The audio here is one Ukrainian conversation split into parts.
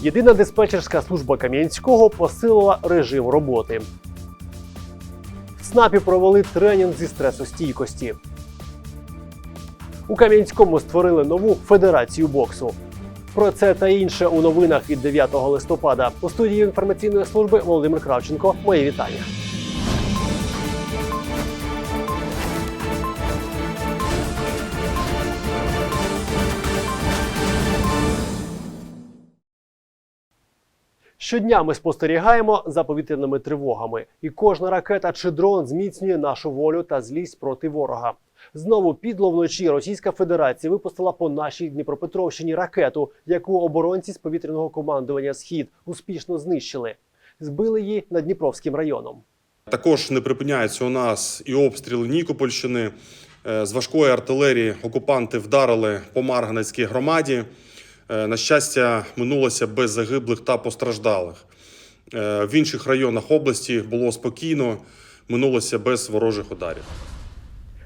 Єдина диспетчерська служба Кам'янського посилила режим роботи. В ЦНАПі провели тренінг зі стресостійкості. У Кам'янському створили нову федерацію боксу. Про це та інше у новинах від 9 листопада. У студії інформаційної служби Володимир Кравченко. Мої вітання. Щодня ми спостерігаємо за повітряними тривогами, і кожна ракета чи дрон зміцнює нашу волю та злість проти ворога. Знову підло вночі Російська Федерація випустила по нашій Дніпропетровщині ракету, яку оборонці з повітряного командування Схід успішно знищили. Збили її над Дніпровським районом. Також не припиняються у нас і обстріли Нікопольщини. Е, З важкої артилерії окупанти вдарили по Марганецькій громаді. Е, На щастя, минулося без загиблих та постраждалих. Е, В інших районах області було спокійно, минулося без ворожих ударів.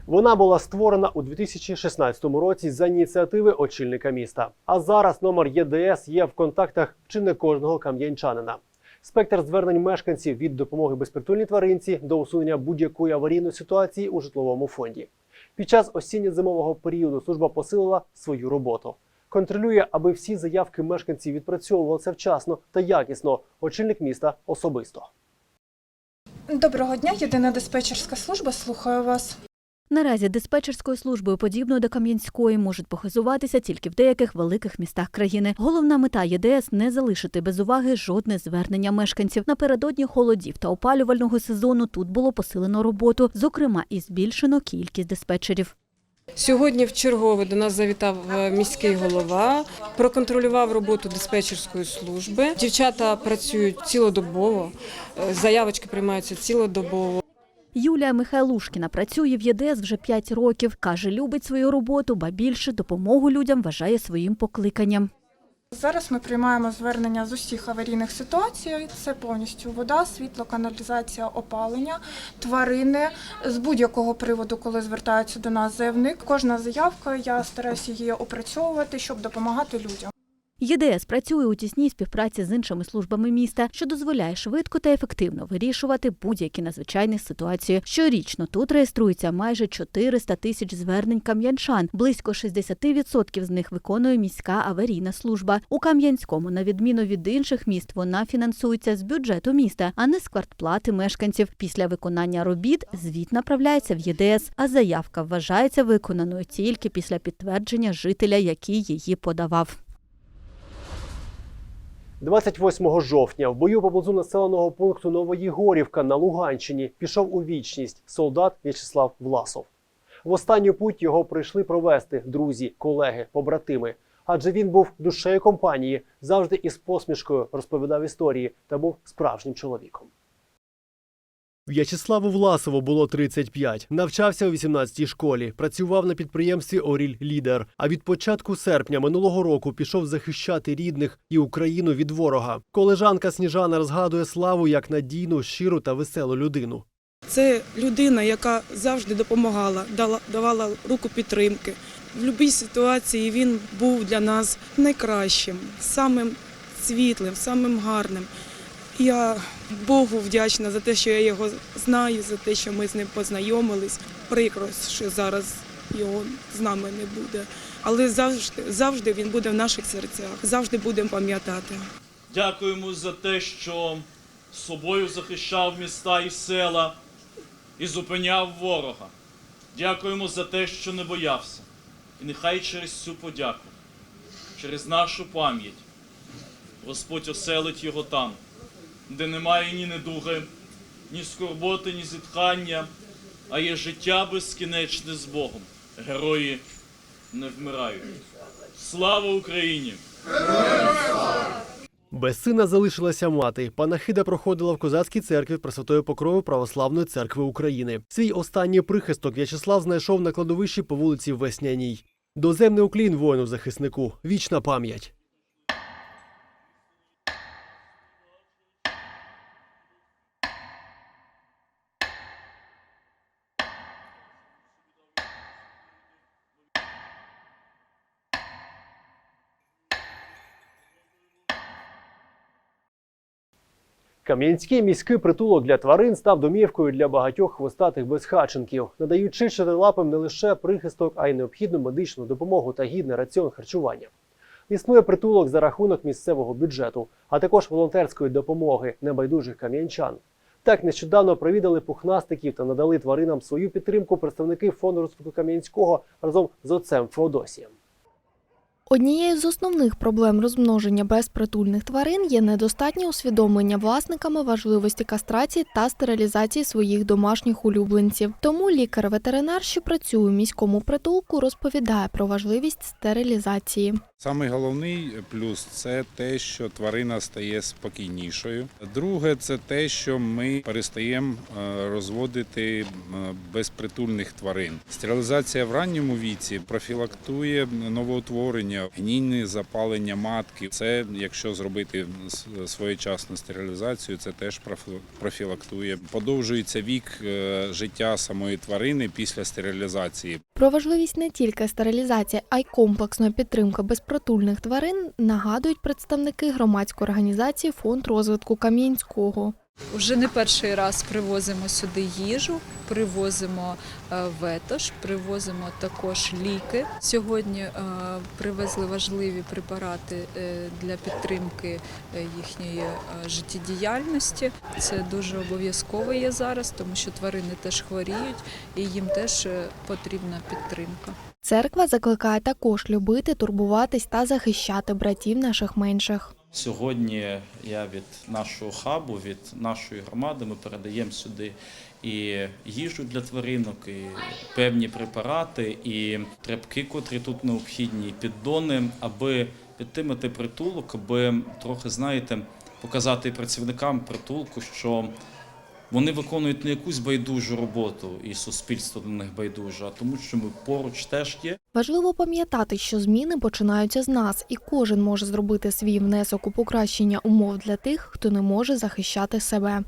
Вона була створена у 2016 році за ініціативи очільника міста. А зараз номер ЄДС є в контактах чи не кожного кам'янчанина. Спектр звернень мешканців від допомоги безпритульній тваринці до усунення будь-якої аварійної ситуації у житловому фонді. Під час осінньо-зимового періоду служба посилила свою роботу. Контролює, аби всі заявки мешканців відпрацьовувалися вчасно та якісно. Очільник міста особисто. Доброго дня, єдина диспетчерська служба. Слухаю вас. Наразі диспетчерською службою, подібною до Кам'янської, можуть похизуватися тільки в деяких великих містах країни. Головна мета ЄДС не залишити без уваги жодне звернення мешканців. Напередодні холодів та опалювального сезону тут було посилено роботу, зокрема і збільшено кількість диспетчерів. Сьогодні в чергове до нас завітав е, міський голова, проконтролював роботу диспетчерської служби. Дівчата працюють цілодобово, е, заявочки приймаються цілодобово. Юлія Михайлушкіна працює в ЄДС вже 5 років. Каже, любить свою роботу, ба більше допомогу людям вважає своїм покликанням. Зараз ми приймаємо звернення з усіх аварійних ситуацій. Це повністю вода, світло, каналізація, опалення, тварини з будь-якого приводу, коли звертаються до нас заявник. Кожна заявка, я стараюся її опрацьовувати, щоб допомагати людям. ЄДС працює у тісній співпраці з іншими службами міста, що дозволяє швидко та ефективно вирішувати будь-які надзвичайні ситуації. Щорічно тут реєструється майже 400 тисяч звернень кам'янчан. Близько 60% з них виконує міська аварійна служба. У Кам'янському, на відміну від інших міст, вона фінансується з бюджету міста, а не з квартплати мешканців. Після виконання робіт звіт направляється в ЄДС, а заявка вважається виконаною тільки після підтвердження жителя, який її подавав. 28 жовтня в бою поблизу населеного пункту Новоєгорівка на Луганщині пішов у вічність солдат В'ячеслав Власов. В останню путь його прийшли провести друзі, колеги, побратими. Адже він був душею компанії, завжди із посмішкою розповідав історії та був справжнім чоловіком. В'ячеславу Власову було 35. Навчався у 18-й школі, працював на підприємстві Оріль Лідер. А від початку серпня минулого року пішов захищати рідних і Україну від ворога. Колежанка Сніжана розгадує славу як надійну, щиру та веселу людину. Це людина, яка завжди допомагала, давала руку підтримки. В будь-якій ситуації він був для нас найкращим, самим світлим, самим гарним. Я Богу вдячна за те, що я його знаю, за те, що ми з ним познайомились. Прикро, що зараз його з нами не буде. Але завжди, завжди він буде в наших серцях, завжди будемо пам'ятати. Дякуємо за те, що собою захищав міста і села і зупиняв ворога. Дякуємо за те, що не боявся. І нехай через цю подяку, через нашу пам'ять, Господь оселить його там, де немає ні недуги, ні скорботи, ні зітхання, а є життя безкінечне з Богом. Герої не вмирають. Слава Україні! Без сина залишилася мати. Панахида проходила в козацькій церкві Пресвятої Покрови Православної церкви України. Свій останній прихисток В'ячеслав знайшов на кладовищі по вулиці Весняній. Доземний уклін воїну захиснику. Вічна пам'ять. Кам'янський міський притулок для тварин став домівкою для багатьох хвостатих безхатченків, надаючи чотирилапим не лише прихисток, а й необхідну медичну допомогу та гідний раціон харчування. Існує притулок за рахунок місцевого бюджету, а також волонтерської допомоги небайдужих кам'янчан. Так нещодавно провідали пухнастиків та надали тваринам свою підтримку представники фонду розвитку Кам'янського разом з отцем Феодосієм. Однією з основних проблем розмноження безпритульних тварин є недостатнє усвідомлення власниками важливості кастрації та стерилізації своїх домашніх улюбленців. Тому лікар-ветеринар, що працює у міському притулку, розповідає про важливість стерилізації. Самий головний плюс це те, що тварина стає спокійнішою. Друге, це те, що ми перестаємо е, розводити е, безпритульних тварин. Стерилізація в ранньому віці профілактує новоутворення, гнійне запалення матки. Це якщо зробити своєчасну стерилізацію, це теж профілактує. Подовжується вік е, життя самої тварини після стерилізації. Про важливість не тільки стерилізації, а й комплексної підтримки безпритульних тварин нагадують представники громадської організації Фонд розвитку Кам'янського. Уже не перший раз привозимо сюди їжу, привозимо е, ветош, привозимо також ліки. Сьогодні е, привезли важливі препарати е, для підтримки їхньої життєдіяльності. Це дуже обов'язково є зараз, тому що тварини теж хворіють і їм теж потрібна підтримка. Церква закликає також любити, турбуватись та захищати братів наших менших. Сьогодні я від нашого хабу, від нашої громади, ми передаємо сюди і їжу для тваринок, і певні препарати, і тряпки, котрі тут необхідні, і піддони, аби підтримати притулок, аби трохи, знаєте, показати працівникам притулку, що вони виконують не якусь байдужу роботу, і суспільство до них байдуже, а тому, що ми поруч теж є. Важливо пам'ятати, що зміни починаються з нас, і кожен може зробити свій внесок у покращення умов для тих, хто не може захищати себе.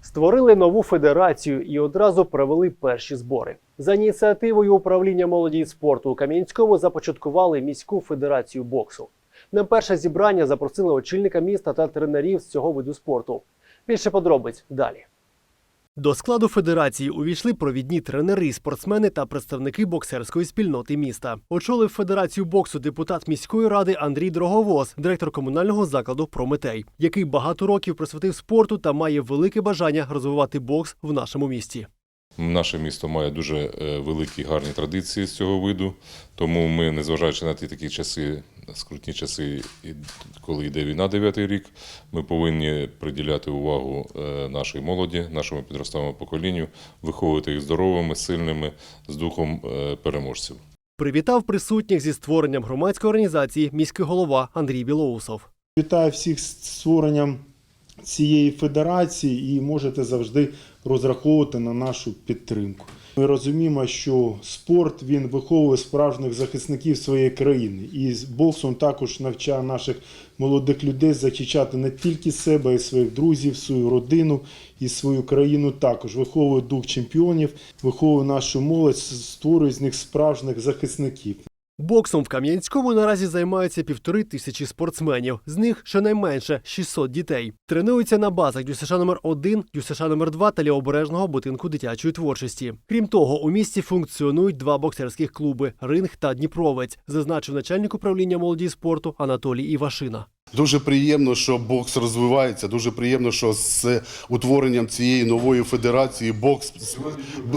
Створили нову федерацію і одразу провели перші збори. За ініціативою управління молоді і спорту у Кам'янському започаткували міську федерацію боксу. На перше зібрання запросили очільника міста та тренерів з цього виду спорту. Більше подробиць далі. До складу федерації увійшли провідні тренери, спортсмени та представники боксерської спільноти міста. Очолив федерацію боксу депутат міської ради Андрій Дроговоз, директор комунального закладу Прометей, який багато років присвятив спорту та має велике бажання розвивати бокс в нашому місті. Наше місто має дуже е, великі гарні традиції з цього виду, тому ми, незважаючи на ті такі часи, скрутні часи, і коли йде війна дев'ятий рік, ми повинні приділяти увагу е, нашій молоді, нашому підростовому поколінню, виховувати їх здоровими, сильними, з духом е, переможців. Привітав присутніх зі створенням громадської організації міський голова Андрій Білоусов. Вітаю всіх з створенням цієї федерації і можете завжди розраховувати на нашу підтримку. Ми розуміємо, що спорт він виховує справжніх захисників своєї країни, і з боксом також навчає наших молодих людей захищати не тільки себе, й своїх друзів, свою родину і свою країну. Також виховує дух чемпіонів, виховує нашу молодь, створює з них справжніх захисників. Боксом в Кам'янському наразі займаються півтори тисячі спортсменів. З них щонайменше 600 дітей. Тренуються на базах ДЮСШ номер 1 ДЮСШ номер 2 та лівобережного будинку дитячої творчості. Крім того, у місті функціонують два боксерських клуби Ринг та Дніпровець, зазначив начальник управління молоді і спорту Анатолій Івашина. Дуже приємно, що бокс розвивається. Дуже приємно, що з утворенням цієї нової федерації бокс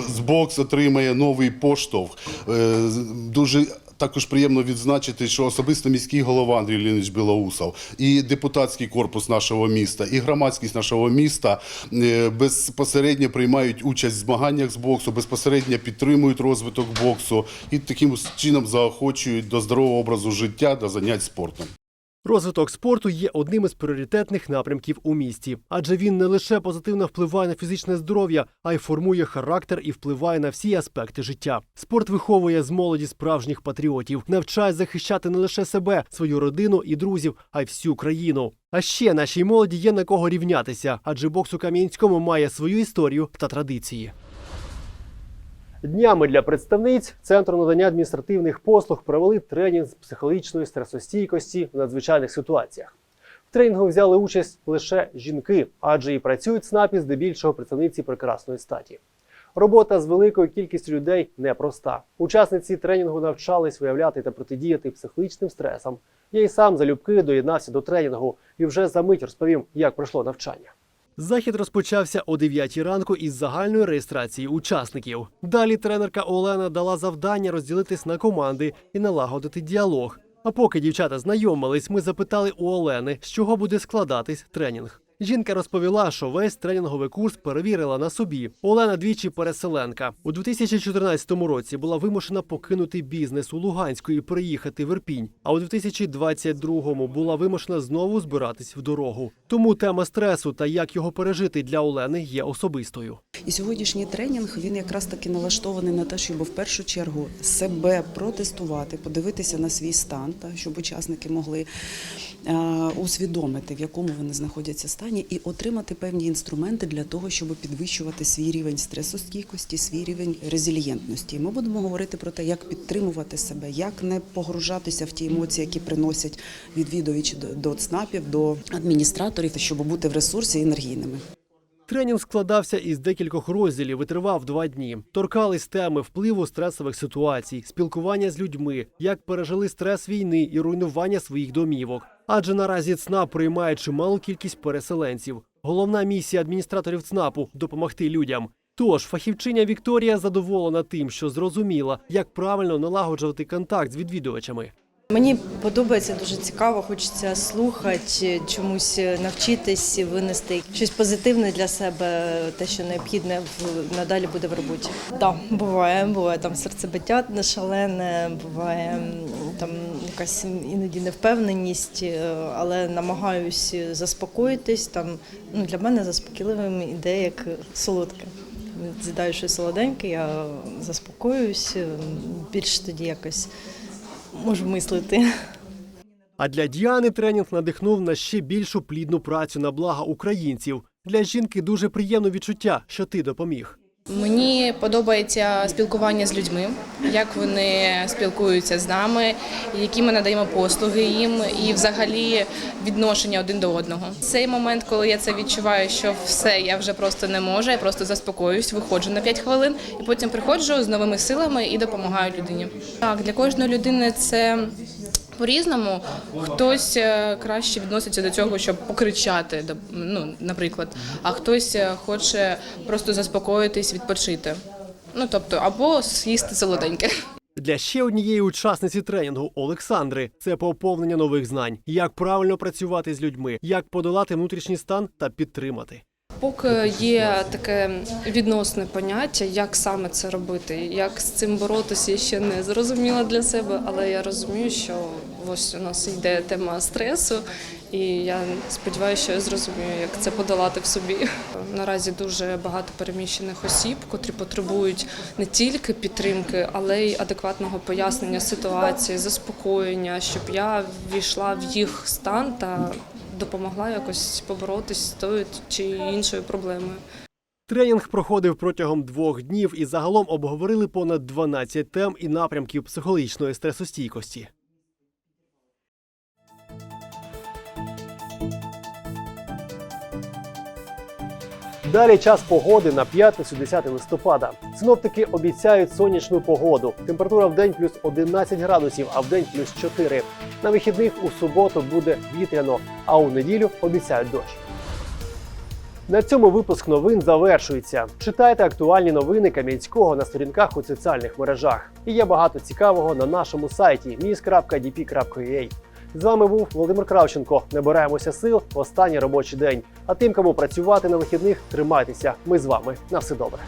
з бокс отримає новий поштовх. Е, Дуже також приємно відзначити, що особисто міський голова Андрій Лінич Білоусов і депутатський корпус нашого міста, і громадськість нашого міста е, безпосередньо приймають участь в змаганнях з боксу, безпосередньо підтримують розвиток боксу і таким чином заохочують до здорового образу життя, до занять спортом. Розвиток спорту є одним із пріоритетних напрямків у місті, адже він не лише позитивно впливає на фізичне здоров'я, а й формує характер і впливає на всі аспекти життя. Спорт виховує з молоді справжніх патріотів, навчає захищати не лише себе, свою родину і друзів, а й всю країну. А ще нашій молоді є на кого рівнятися, адже бокс у Кам'янському має свою історію та традиції. Днями для представниць Центру надання адміністративних послуг провели тренінг з психологічної стресостійкості в надзвичайних ситуаціях. В тренінгу взяли участь лише жінки, адже і працюють в СНАПі здебільшого представниці прекрасної статі. Робота з великою кількістю людей непроста. Учасниці тренінгу навчались виявляти та протидіяти психологічним стресам. Я й сам залюбки доєднався до тренінгу і вже за мить розповім, як пройшло навчання. Захід розпочався о 9 ранку із загальної реєстрації учасників. Далі тренерка Олена дала завдання розділитись на команди і налагодити діалог. А поки дівчата знайомились, ми запитали у Олени, з чого буде складатись тренінг. Жінка розповіла, що весь тренінговий курс перевірила на собі. Олена двічі переселенка. У 2014 році була вимушена покинути бізнес у Луганську і приїхати в Ірпінь. А у 2022 була вимушена знову збиратись в дорогу. Тому тема стресу та як його пережити для Олени є особистою. І сьогоднішній тренінг він якраз таки налаштований на те, щоб в першу чергу себе протестувати, подивитися на свій стан, та щоб учасники могли е, усвідомити, в якому вони знаходяться стані, і отримати певні інструменти для того, щоб підвищувати свій рівень стресостійкості, свій рівень резилієнтності. Ми будемо говорити про те, як підтримувати себе, як не погружатися в ті емоції, які приносять відвідувачі до ЦНАПів, до адміністраторів, щоб бути в ресурсі енергійними. Тренінг складався із декількох розділів і тривав два дні. Торкались теми впливу стресових ситуацій, спілкування з людьми, як пережили стрес війни і руйнування своїх домівок. Адже наразі ЦНАП приймає чималу кількість переселенців. Головна місія адміністраторів ЦНАПу допомогти людям. Тож фахівчиня Вікторія задоволена тим, що зрозуміла, як правильно налагоджувати контакт з відвідувачами. Мені подобається дуже цікаво, хочеться слухати, чомусь навчитись, винести щось позитивне для себе, те, що необхідне в надалі буде в роботі. Так, буває, буває там серцебиття шалене, буває там якась іноді невпевненість, е, але намагаюсь заспокоїтись. Там ну для мене заспокійливим іде як солодке. З'їдаю щось солоденьке, я заспокоююсь, е, більш тоді якось можу мислити. А для Діани тренінг надихнув на ще більшу плідну працю на благо українців. Для жінки дуже приємне відчуття, що ти допоміг. Мені подобається спілкування з людьми, як вони спілкуються з нами, які ми надаємо послуги їм, і взагалі відношення один до одного. Цей момент, коли я це відчуваю, що все, я вже просто не можу, я просто заспокоююсь, виходжу на 5 хвилин, і потім приходжу з новими силами і допомагаю людині. Так, для кожної людини це. По-різному хтось е, краще відноситься до цього, щоб покричати, ну, наприклад, а хтось е, хоче просто заспокоїтись, відпочити. Ну тобто, або з'їсти солоденьке. Для ще однієї учасниці тренінгу Олександри це поповнення нових знань, як правильно працювати з людьми, як подолати внутрішній стан та підтримати. Поки є таке відносне поняття, як саме це робити, як з цим боротися, я ще не зрозуміла для себе, але я розумію, що ось у нас йде тема стресу, і я сподіваюся, що я зрозумію, як це подолати в собі. Наразі дуже багато переміщених осіб, котрі потребують не тільки підтримки, але й адекватного пояснення ситуації, заспокоєння, щоб я ввійшла в їх стан та допомогла якось поборотись з тою чи іншою проблемою. Тренінг проходив протягом двох днів і загалом обговорили понад 12 тем і напрямків психологічної стресостійкості. Далі час погоди на п'ятницю 10 листопада. Синоптики обіцяють сонячну погоду. Температура в день плюс 11 градусів, а в день плюс 4. На вихідних у суботу буде вітряно, а у неділю обіцяють дощ. На цьому випуск новин завершується. Читайте актуальні новини Кам'янського на сторінках у соціальних мережах. І є багато цікавого на нашому сайті mis.dp.ua. З вами був Володимир Кравченко. Набираємося сил останній робочий день. А тим, кому працювати на вихідних, тримайтеся. Ми з вами. На все добре.